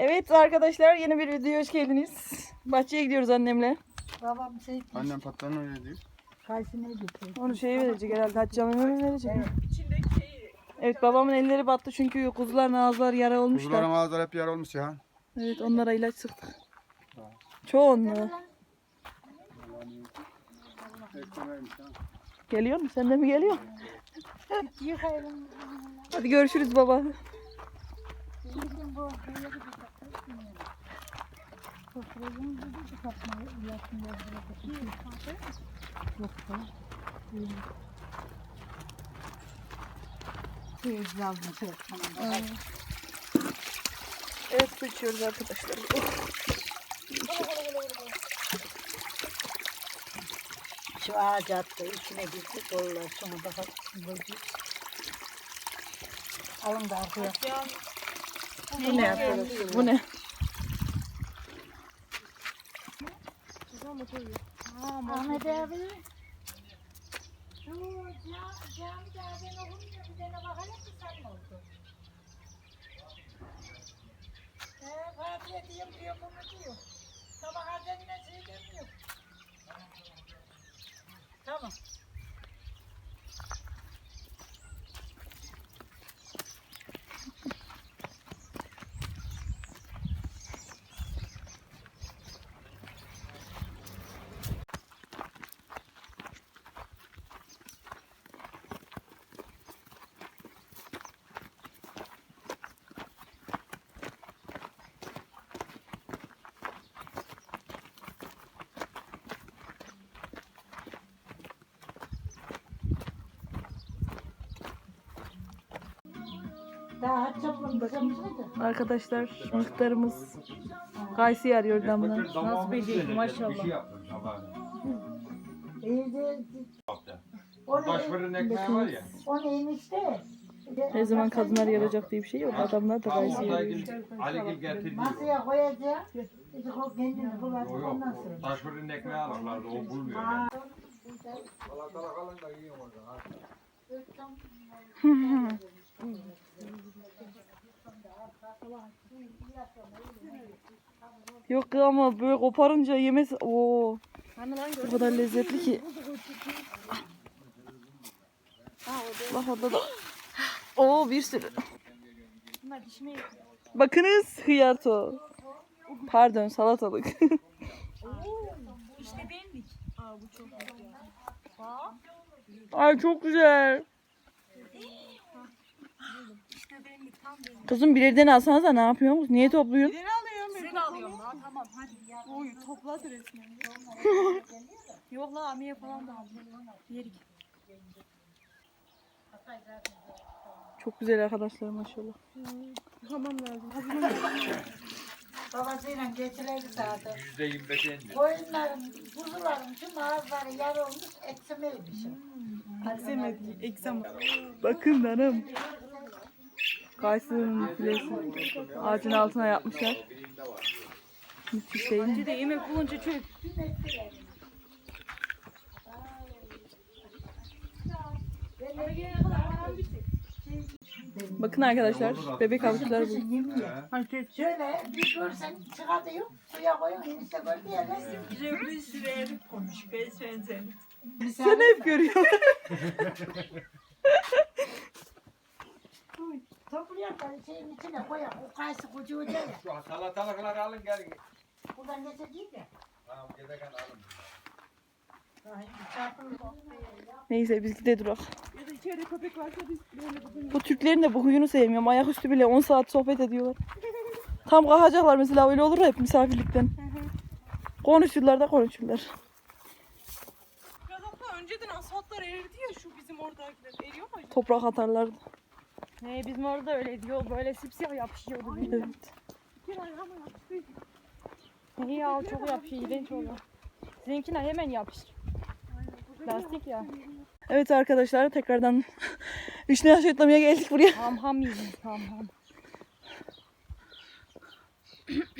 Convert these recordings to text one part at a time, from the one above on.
Evet arkadaşlar yeni bir videoya hoş geldiniz. Bahçeye gidiyoruz annemle. Babam şey Annem patlarını öyle diyor. karşısına getirdi. Onu şeye verecek herhalde Hatice Hanım'a mı verecek? Evet babamın elleri battı çünkü kuzuların ağızları yara olmuş Kuzuların ağızları hep yara olmuş ya. Evet onlara ilaç sıktık. Çoğunluğu. Geliyor mu? Sen de mi geliyor? Yıkayalım. Hadi görüşürüz baba. Bizim bu böyle bir kapatma. Sofrayı bir kapatma. Yakın Yok be. Teyze şey. Evet su içiyoruz arkadaşlar. Şu ağaç attı. içine girdi. Kollar sonra bakalım. Böyle. Alın da arkaya. Bu ne? Bu ne? Ahmet abi. Şu cam, camide ben okumuyor. Bir tane bakalım mı sen ne oldu? He, Fatih'e diyeyim diyor bunu diyor. Sabah hazenine şey demiyor. Tamam. Daha aç. Arkadaşlar muhtarımız Kaysi arıyor damla. Nasıl becerdi maşallah. Bir şey yaptım fırın ekmeği var ya. o neymiş de. Her zaman kadınlar yarayacak diye bir şey yok. Adamlar da Kaysi arıyor. Buradaki Ali Gül getirdi. Masaya koyacak. İşte o kendini Yok kullanacak yok. ondan sonra. Taş fırın ekmeği alırlardı. O bulmuyor. yani. Yok ama böyle koparınca yemesi o o kadar lezzetli ki. Bak orada da. Oo bir sürü. Bakınız hıyarto. Pardon salatalık. Ay çok güzel. Kızım birirden alsanıza ne yapıyorsunuz? Niye topluyorsun? Seni alıyorum lan tamam hadi. Oy topladı resmen. Yok la amiye falan da aldım. Yerik. Çok güzel arkadaşlar maşallah. Tamam lazım. Babasıyla getirirdi zaten. Yüzde yirmi beş indi. Koyunların, kuzuların tüm ağızları yar olmuş, eksimeymişim. Eksemet. Eksem. Bakın hanım. Kayısının filesi. Ağacın altına yapmışlar. Müthiş değil mi? De yemek bulunca çöp. Bakın arkadaşlar bebek avuçları bu. Şöyle bir görsen çıkartıyor, suya koyuyor, enişte gördü ya. Bir sürü erik koymuş. Besmen seni. Sen hep görüyorsun. Topluyor da şeyin içine koyuyor, o kayısı koca hoca ya. Şu salatalıkları alın gelin. Buradan geçeceğiz ya. Tamam giderken alın. Neyse biz gide durak. Ya da içeride köpek varsa biz böyle bakın. Bu Türklerin de bu huyunu sevmiyorum. Ayaküstü bile 10 saat sohbet ediyorlar. Tam kalkacaklar mesela öyle olur hep misafirlikten. Konuşurlar da konuşurlar. Biraz hatta önceden asfaltlar eridi ya şu bizim oradakiler. Eriyor mu acaba? Toprak atarlardı. He bizim orada öyle diyor. Böyle sipsiyah yapışıyordu. Evet. İyi ya çok yapışıyor. İğrenç oldu. Sizinkine hemen yapışır. Lastik ya. Evet arkadaşlar tekrardan Üçne aşıtlamaya geldik buraya. Ham ham yedim. Ham ham.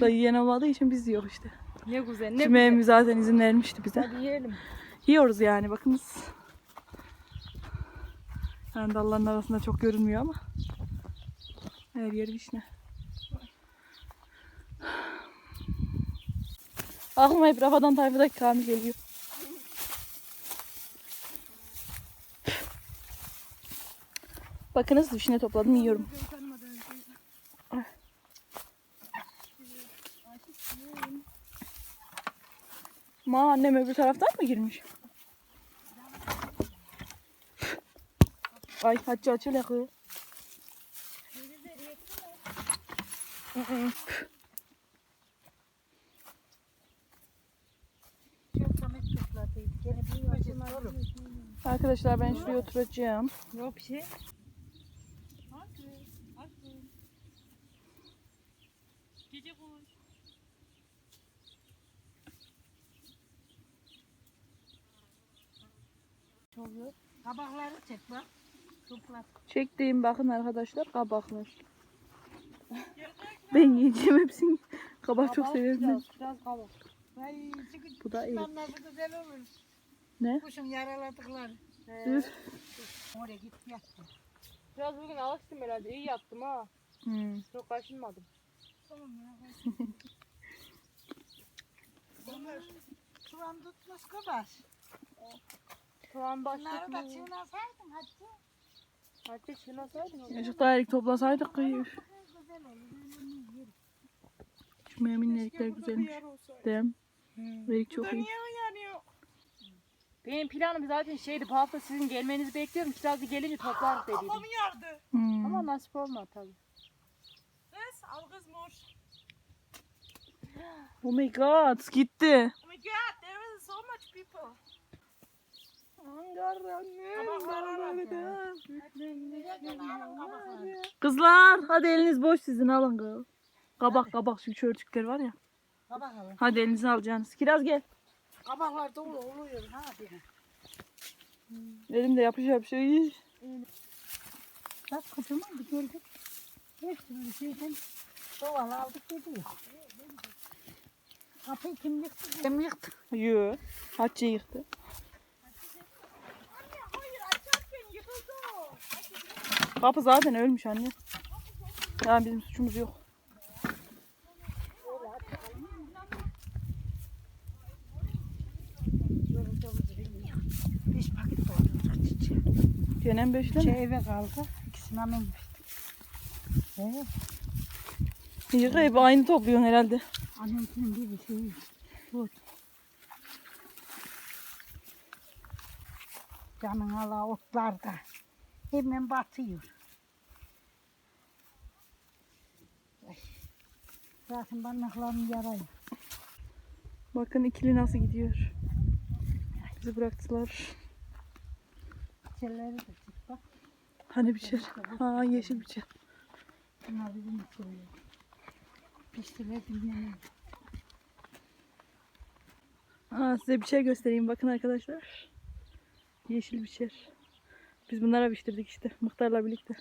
Da yiyen olmadığı için biz yiyoruz işte. Ne güzel ne Şimdi güzel. zaten izin vermişti bize. Hadi yiyelim. Yiyoruz yani bakınız. Yani dalların arasında çok görünmüyor ama. Her yer vişne. Aklıma hep Rafadan tayfadaki Kamil geliyor. Bakınız vişne topladım yiyorum. Ma annem öbür taraftan mı girmiş? Ay Hatice açıl yakıyor. Hı hı. Çok samet topladıydı. Gene bir başına oğlum. Arkadaşlar ben şuraya oturacağım. Yok şey. Gece kuş. Kabakları çek bak. Çektiğim bakın arkadaşlar kabaklar. Ben yiyeceğim hepsini. Kabak çok severim ben. Biraz, biraz kabak. Ay çıkıp Bu da iyi. Nasıl güzel olur. Ne? Kuşun yaraladıkları. Üf. Oraya git yattı. Biraz bugün alıştım herhalde. İyi yaptım ha. Hmm. Çok kaşınmadım. Tamam ya. Bunlar şu an tutmuş kadar. Şu an Bunları da çiğneseydin hadi. Çiğneseydin. Azıcık daha erik toplasaydık olur. Şu meminlerikler güzelmiş. Değil mi? Erik çok iyi. Benim planım zaten şeydi bu hafta sizin gelmenizi bekliyorum. Kirazı gelince toplarız dediydim. Hmm. Ama nasip olmadı tabii. Oh my god gitti. Kızlar hadi eliniz boş sizin alın kız. Kabak kabak şu çörçükler var ya. Kabak alın. Hadi elinize alacaksınız. Kiraz gel. Kabaklar dolu oluyor. Ha diye. Elimde yapış yapış. Iy. Bak kocaman bir gördük. Hepsini şeyden doğal aldık gidiyor. Kapıyı kim yıktı? Kim yıktı? Yo. Hatice yıktı. Kapı zaten ölmüş anne. Yani bizim suçumuz yok. Beş paket doldurduk çiçeği. Gene beşte mi? Eve kaldı. İkisini hemen gittik. Ee, Yıkayıp aynı topluyorsun herhalde. annemkinin bir bir şeyi. Bu. Canın ala otlarda. Hemen batıyor. Ay. Zaten parmaklarım yarayı. Bakın ikili nasıl gidiyor. Bizi bıraktılar. Çelleri de çık bak. Hani biçer? Ha yeşil biçer. Bunlar bizim çeller. Piştiler dinlemeyin. Ha, size bir şey göstereyim bakın arkadaşlar. Yeşil biçer. Biz bunlara biçtirdik işte muhtarla birlikte.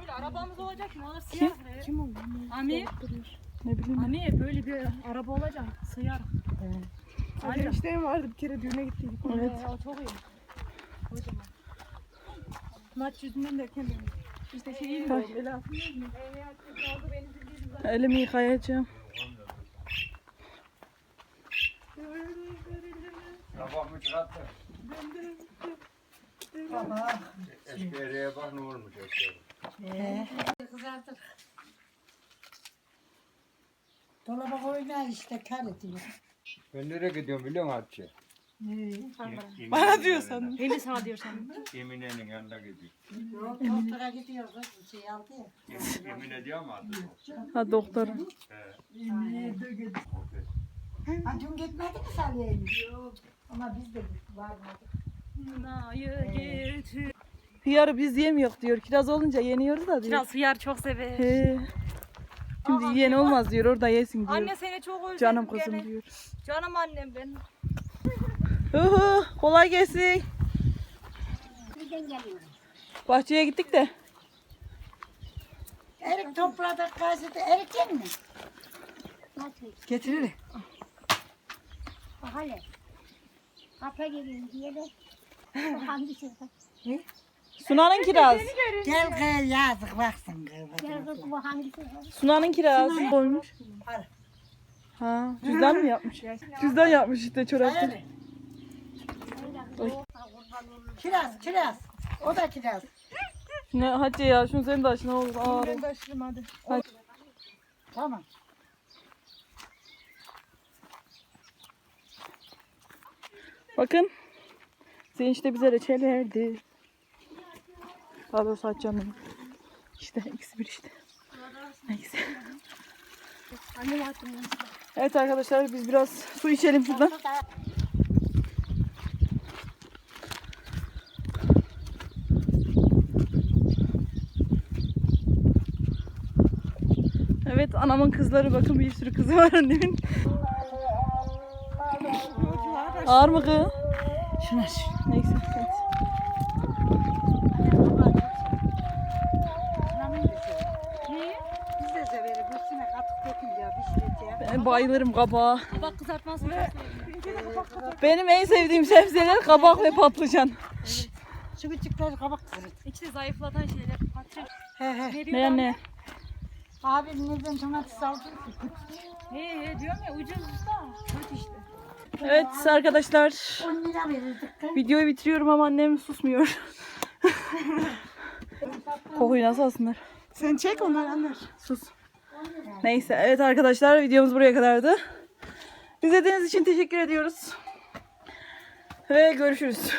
Böyle arabamız olacak mı? Ona siyah. Kim o? Ami, Ne bileyim ben. Ami böyle bir araba olacak. Sıyar. Benim işte vardı bir kere düğüne gittiydik. Evet. O çok iyi. Kocaman. Maç yüzünden derken benim. İşte şeyi böyle. Elimi yıkayacağım. Sabah mı çıkarttı? Baba. Eşkeriye bak ne olmuş. Ee, kızardık. Dolaba koyma işte kar ediyor. Ben nereye gidiyorum biliyor musun Hatice? Ee, Bana diyor sandım. Hem de sana diyor sen. Emine'nin yanına gidiyor. yok doktora gidiyor kız şey aldı ya. Emine diyor mu adı? Ha doktor. Ha dün gitmedi mi Salih'e? Yok. Ama biz de varmadık. Hıyarı biz yemiyor diyor. Kiraz olunca yeniyoruz da diyor. Kiraz hıyar çok sever. He. Şimdi yiyen olmaz diyor. Orada yesin diyor. Anne seni çok özledim. Canım kızım gene. diyor. Canım annem ben. Uhu, kolay gelsin. Bahçeye gittik de. Erik topladık gazete. Erik yer mi? Getirir. Bak hele. Kapıya gelin diye de. Bu hangisi? Sunan'ın kiraz. Gel kız yazık baksın kız. Gel kız bu hangisi? Sunan'ın kiraz. Koymuş. Ha, cüzdan mı yapmış? Cüzdan yapmış işte çorapta. Kiraz, kiraz. O da kiraz. Ne hadi ya şunu sen de aç ne olur ağır. Ben de aşırım hadi. Tamam. Bakın. Zeynep de bize reçel verdi. Daha doğrusu açacağım. İşte ikisi bir işte. Neyse. Annem attım. Evet arkadaşlar biz biraz su içelim şuradan. Evet anamın kızları bakın bir sürü kızı var annemin. Ağır mı kız? Şuna şu. Neyse. Evet. Ben bayılırım kabağa. Kabak kızartması çok seviyorum. Benim en sevdiğim sebzeler kabak ve patlıcan. Şu küçükleri kabak kırır. İkisi zayıflatan şeyler. Patlıcan. He he. Ne abi? nereden domates aldın ki? He he diyorum ya ucuz da. Kötü işte. Evet arkadaşlar 10 lira verirdik. kız. videoyu bitiriyorum ama annem susmuyor. Kokuyu nasıl alsınlar? Sen çek onları anlar. Sus. Neyse evet arkadaşlar videomuz buraya kadardı. İzlediğiniz için teşekkür ediyoruz. Ve görüşürüz.